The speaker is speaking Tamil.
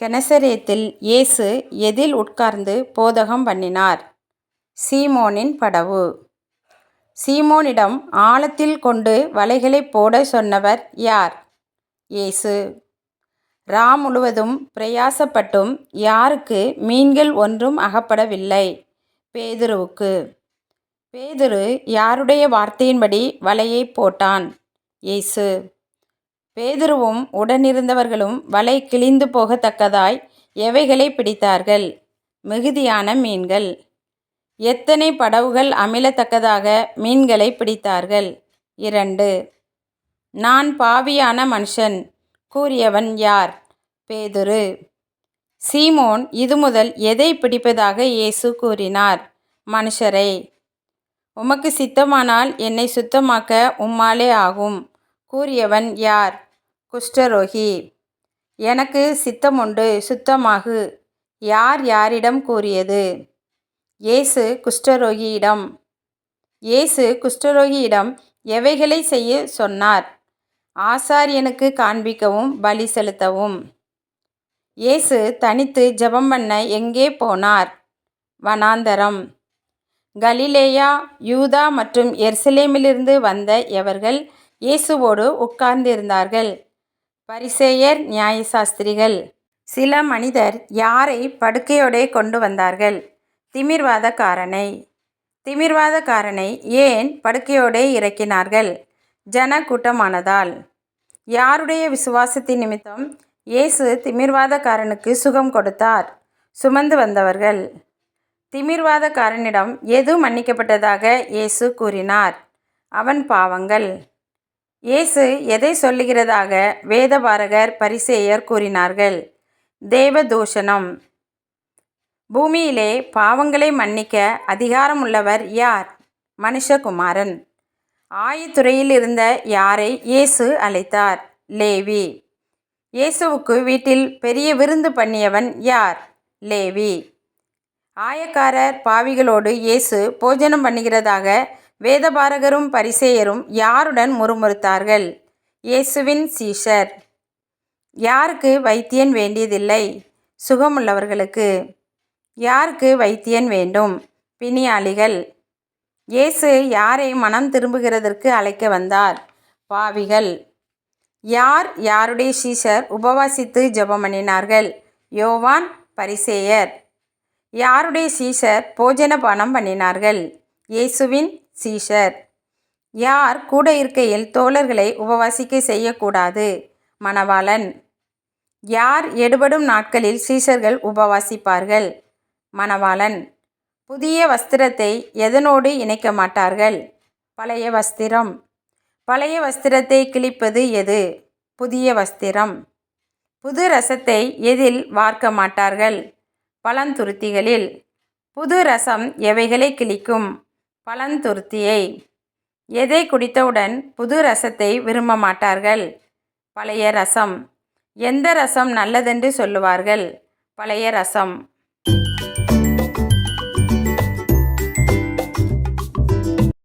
கெனசரேத்தில் இயேசு எதில் உட்கார்ந்து போதகம் பண்ணினார்? சீமோனின் படவு. சீமோனிடம் ஆழத்தில் கொண்டு வலைகளைப் போடச் சொன்னவர் யார்? இயேசு. ரா முழுவதும் பிரயாசப்பட்டும் யாருக்கு மீன்கள் ஒன்றும் அகப்படவில்லை. பேதுருவுக்கு. பேதுரு யாருடைய வார்த்தையின்படி வலையைப் போட்டான்? இயேசு. பேதுருவும் உடனிருந்தவர்களும் வலை கிழிந்து போகத்தக்கதாய் எவைகளைப் பிடித்தார்கள்? மிகுதியான மீன்கள். எத்தனை படவுகள் அமிழத்தக்கதாக மீன்களை பிடித்தார்கள்? இரண்டு. நான் பாவியான மனுஷன் கூறியவன் யார்? பேதுரு. சீமோன் இது முதல் எதை பிடிப்பதாக இயேசு கூறினார்? மனுஷரை. உமக்கு சித்தமானால் என்னை சுத்தமாக்க உம்மாலே ஆகும் கூறியவன் யார்? குஷ்டரோகி. எனக்குச் சித்தமுண்டு சுத்தமாகு யார் யாரிடம் கூறியது? இயேசு குஷ்டரோகியிடம். இயேசு குஷ்டரோகியிடம் எவைகளைச் செய்யச் சொன்னார்? ஆசாரியனுக்கு காண்பிக்கவும் பலி செலுத்தவும். இயேசு தனித்துச் ஜெபம்பண்ண எங்கே போனார்? வனாந்தரம். கலிலேயா யூதா மற்றும் எர்சலேமிலிருந்து வந்த எவர்கள் இயேசுவோடு உட்கார்ந்திருந்தார்கள்? பரிசேயர் நியாயசாஸ்திரிகள். சில மனிதர் யாரை படுக்கையோடே கொண்டு வந்தார்கள்? திமிர்வாதக்காரனை. திமிர்வாதக்காரனை ஏன் படுக்கையோடே இறக்கினார்கள்? ஜனக்கூட்டமானதால். யாருடைய விசுவாசத்தினிமித்தம் இயேசு திமிர்வாதக்காரனுக்கு சுகம் கொடுத்தார்? சுமந்து வந்தவர்கள். திமிர்வாதக்காரனிடம் எது மன்னிக்கப்பட்டதாக இயேசு கூறினார்? அவன் பாவங்கள். இயேசு எதை சொல்லுகிறதாக வேதபாரகர் பரிசேயர் கூறினார்கள்? தேவதூஷணம். பூமியிலே பாவங்களை மன்னிக்க அதிகாரம் உள்ளவர் யார்? மனுஷகுமாரன். ஆயத்துறையிலிருந்த யாரை இயேசு அழைத்தார்? லேவி. இயேசுவுக்கு வீட்டில் பெரிய விருந்து பண்ணியவன் யார்? லேவி. ஆயக்காரர் பாவிகளோடு இயேசு போஜனம் பண்ணுகிறதாக வேதபாரகரும் பரிசேயரும் யாருடன் முறுமுறுத்தார்கள்? இயேசுவின் சீஷர். யாருக்கு வைத்தியன் வேண்டியதில்லை? சுகமுள்ளவர்களுக்கு. யாருக்கு வைத்தியன் வேண்டும்? பிணியாளிகள். இயேசு யாரை மனம் திரும்புகிறதற்கு அழைக்க வந்தார்? பாவிகள். யார் யாருடைய சீஷர் உபவாசித்து ஜெபம்பண்ணினார்கள்? யோவான் பரிசேயர். யாருடைய சீஷர் போஜனபானம் பண்ணினார்கள்? இயேசுவின் சீஷர். யார் கூட இருக்கையில் தோழர்களை உபவாசிக்க செய்யக்கூடாது? மணவாளன். யார் எடுபடும் நாட்களில் சீஷர்கள் உபவாசிப்பார்கள்? மணவாளன். புதிய வஸ்திரத்தை எதனோடு இணைக்க மாட்டார்கள் பழைய வஸ்திரம். பழைய வஸ்திரத்தை கிழிப்பது எது? புதிய வஸ்திரம். புது ரசத்தை எதில் வார்க்க மாட்டார்கள் பழந்துருத்திகளில். புது ரசம் எவைகளை கிழிக்கும்? பழந்துருத்தியை. எதை குடித்தவுடன் புது ரசத்தை விரும்ப மாட்டார்கள் பழைய ரசம் எந்த ரசம் நல்லதென்று சொல்லுவார்கள்? பழைய ரசம்